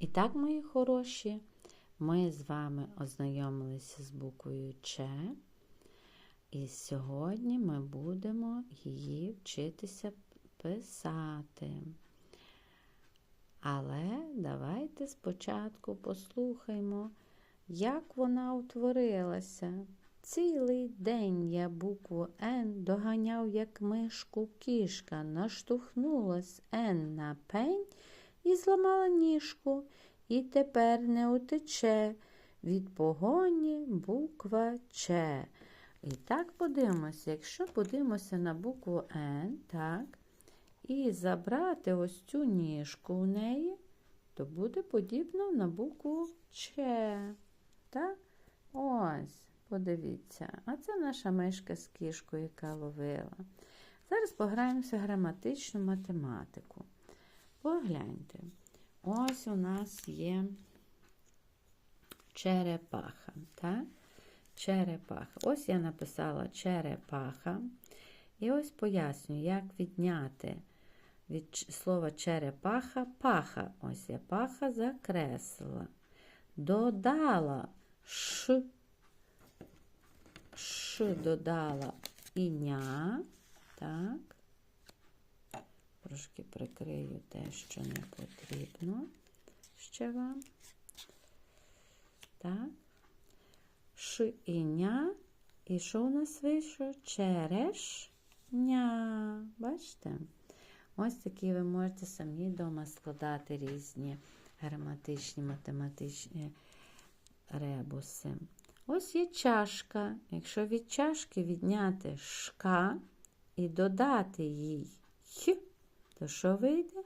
І так, мої хороші, ми з вами ознайомилися з буквою Ч. І сьогодні ми будемо її вчитися писати. Але давайте спочатку послухаймо, як вона утворилася. Цілий день я букву Н доганяв, як мишку кішка, наштовхнулась Н на пень і зламала ніжку, і тепер не утече від погоні буква Ч. І так подивимося, якщо подивимося на букву Н, так, і забрати ось цю ніжку у неї, то буде подібно на букву Ч. Так? Ось, подивіться. А це наша мишка з кішкою, яка ловила. Зараз пограємося в граматичну математику. Погляньте, ось у нас є черепаха. так? Черепаха. Ось я написала черепаха. І ось пояснюю, як відняти від слова черепаха паха. Ось я паха закреслила. Додала ш, ш додала іня. Так. Трошки прикрию те, що не потрібно ще вам. Так. Ш і ня. І що у нас вийшло? Черешня. Бачите? Ось такі ви можете самі вдома складати різні граматичні, математичні ребуси. Ось є чашка. Якщо від чашки відняти шка і додати їй х, то що вийде?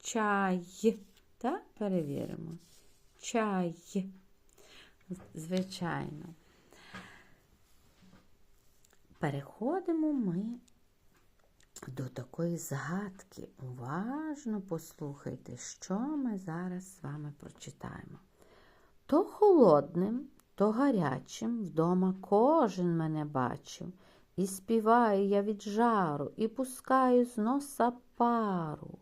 Чай. Так, перевіримо. Чай. Звичайно. Переходимо ми до такої згадки. Уважно послухайте, що ми зараз з вами прочитаємо. То холодним, то гарячим вдома кожен мене бачив. І співаю я від жару, і пускаю з носа пару.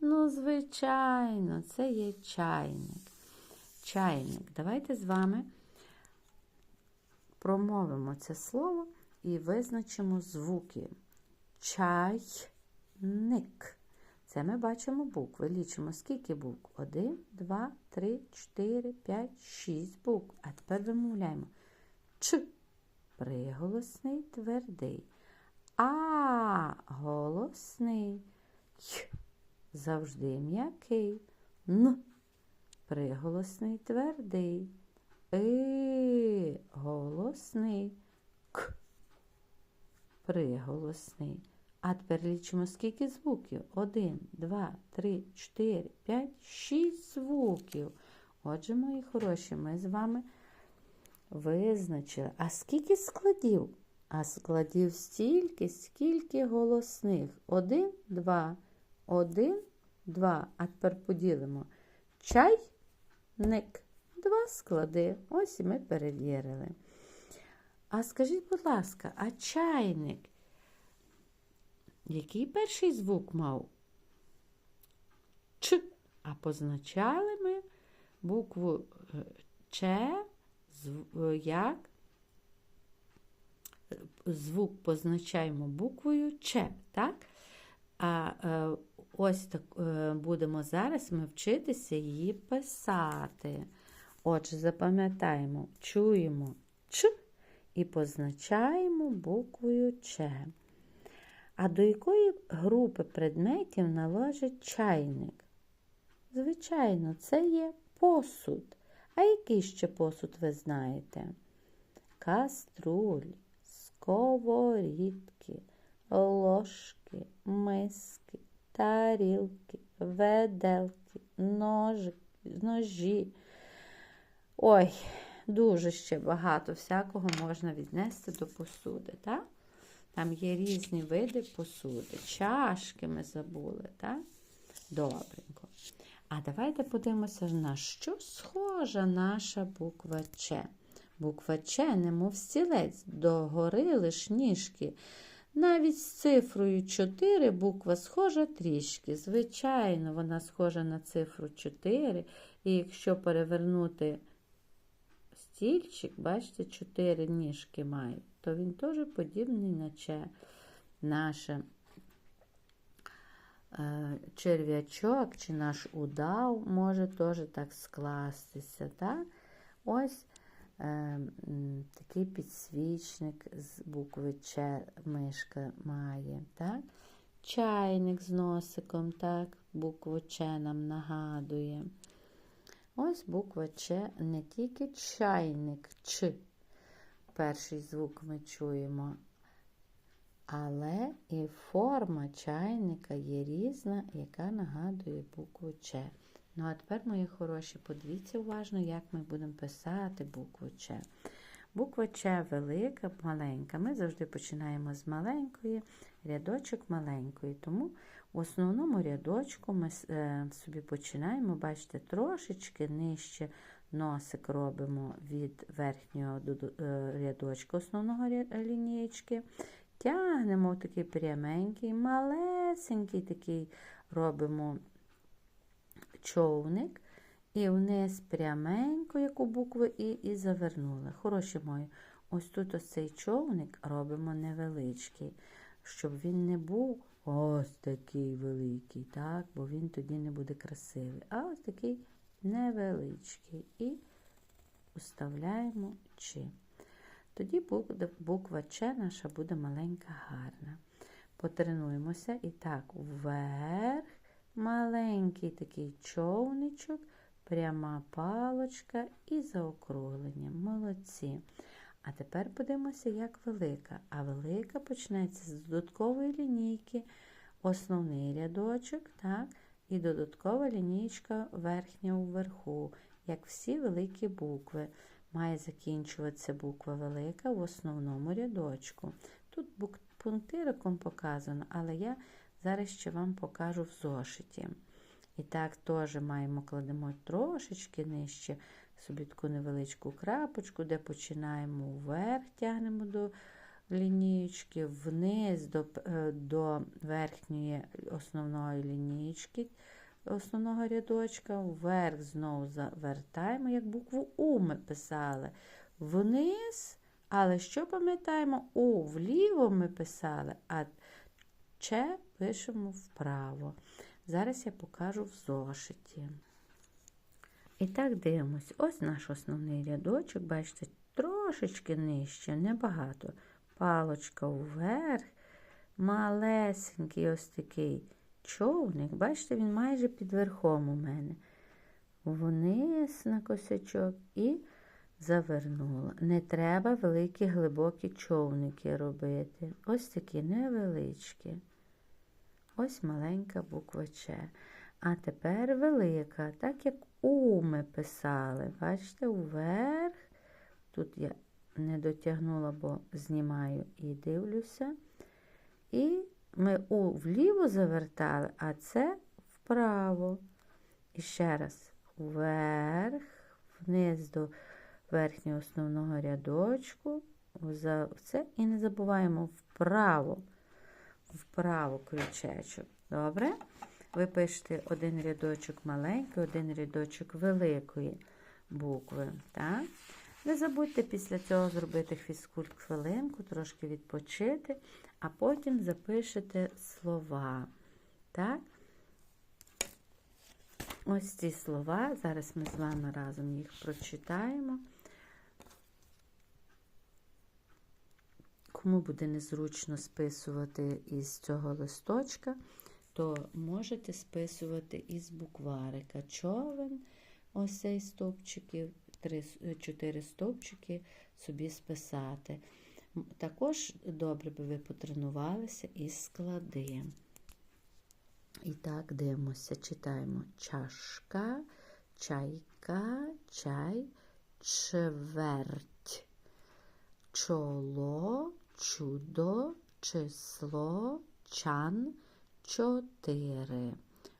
Ну, звичайно, це є чайник. Чайник. Давайте з вами промовимо це слово і визначимо звуки. Чайник. Це ми бачимо букви. Лічимо скільки букв? Один, два, три, чотири, п'ять, шість букв. А тепер вимовляємо Ч. Приголосний твердий. А голосний. Й. Завжди м'який. Н. Приголосний твердий. И. Голосний. К. Приголосний. А тепер лічимо скільки звуків. Один, два, три, чотири, п'ять, шість звуків. Отже, мої хороші, ми з вами визначили. А скільки складів? А складів стільки, скільки голосних. Один, два, один, два. А тепер поділимо. Чайник. Два склади. Ось і ми перевірили. А скажіть, будь ласка, а чайник? Який перший звук мав? Ч. А позначали ми букву Ч як? Звук позначаємо буквою Ч, так? А е, ось так е, будемо зараз ми вчитися її писати. Отже, запам'ятаємо, чуємо Ч і позначаємо буквою Ч. А до якої групи предметів належить чайник? Звичайно, це є посуд. А який ще посуд ви знаєте? Каструль, сковорідки, ложки, миски, тарілки, веделки, ножики, ножі. Ой, дуже ще багато всякого можна віднести до посуди, так? Там є різні види посуди. Чашки ми забули, так? Добренько. А давайте подивимося, на що схожа наша буква Ч. Буква Ч, немов стілець, догори лиш ніжки Навіть з цифрою 4 буква схожа трішки. Звичайно, вона схожа на цифру 4. І якщо перевернути стільчик, бачите, 4 ніжки має, то він теж подібний на че. Наше черв'ячок чи наш удав може теж так скластися. Так? Ось е, такий підсвічник з букви Ч мишка має. Так? Чайник з носиком, так, букву Ч нам нагадує. Ось буква Ч не тільки чайник, Ч. Перший звук ми чуємо, але і форма чайника є різна, яка нагадує букву Ч. Ну, а тепер, мої хороші, подивіться уважно, як ми будемо писати букву Ч. Буква Ч велика, маленька. Ми завжди починаємо з маленької, рядочок маленької. Тому в основному рядочку ми е, собі починаємо, бачите, трошечки нижче носик робимо від верхнього е, рядочка основного лінієчки. Тягнемо такий пряменький, малесенький такий робимо човник. І вниз пряменько, яку букву І, і завернули. Хороші мої, ось тут ось цей човник робимо невеличкий, щоб він не був ось такий великий, так, бо він тоді не буде красивий. А ось такий невеличкий. І вставляємо Ч. Тоді буква Ч наша буде маленька, гарна. Потренуємося і так, вверх, маленький такий човничок пряма палочка і заокруглення. Молодці. А тепер подивимося, як велика. А велика почнеться з додаткової лінійки, основний рядочок, так, і додаткова лінійка верхня вверху, як всі великі букви. Має закінчуватися буква велика в основному рядочку. Тут пунктириком показано, але я зараз ще вам покажу в зошиті. І так теж маємо, кладемо трошечки нижче собі таку невеличку крапочку, де починаємо вверх, тягнемо до лінієчки, вниз до е, до верхньої основної лінієчки, основного рядочка, вверх знову завертаємо, як букву У ми писали. Вниз, але що пам'ятаємо? У вліво ми писали, а Ч пишемо вправо. Зараз я покажу в зошиті. І так дивимось. Ось наш основний рядочок, бачите, трошечки нижче, небагато. Палочка вверх, малесенький ось такий човник. Бачите, він майже під верхом у мене. Вниз на косячок і завернула. Не треба великі глибокі човники робити. Ось такі невеличкі. Ось маленька буква Ч. А тепер велика, так як У ми писали. Бачите, вверх. Тут я не дотягнула, бо знімаю і дивлюся. І ми У вліво завертали, а це вправо. І ще раз вверх, вниз до верхнього основного рядочку. Це і не забуваємо вправо вправо крючечок. Добре? Ви пишете один рядочок маленький, один рядочок великої букви. Так? Не забудьте після цього зробити фізкульт хвилинку, трошки відпочити, а потім запишете слова. Так? Ось ці слова. Зараз ми з вами разом їх прочитаємо. Кому буде незручно списувати із цього листочка, то можете списувати із букварика. Човен, ось цей стовпчиків, 4 стовпчики собі списати. Також добре би ви потренувалися із склади. І так, дивимося, читаємо чашка, чайка, чай, чверть, чоло чудо, число, чан, чотири.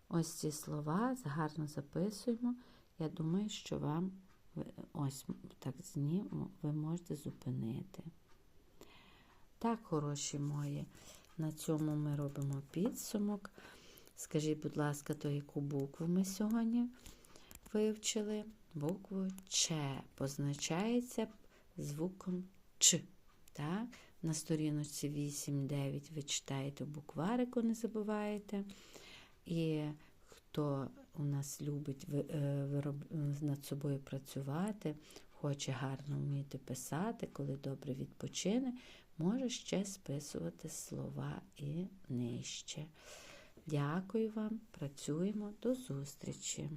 Ось ці слова гарно записуємо. Я думаю, що вам ось так зніму, ви можете зупинити. Так, хороші мої, на цьому ми робимо підсумок. Скажіть, будь ласка, то яку букву ми сьогодні вивчили? Букву Ч позначається звуком Ч. Так? На сторіночці 8-9 ви читаєте букварику, не забуваєте. І хто у нас любить е, вироб- над собою працювати, хоче гарно вміти писати, коли добре відпочине, може ще списувати слова і нижче. Дякую вам, працюємо, до зустрічі!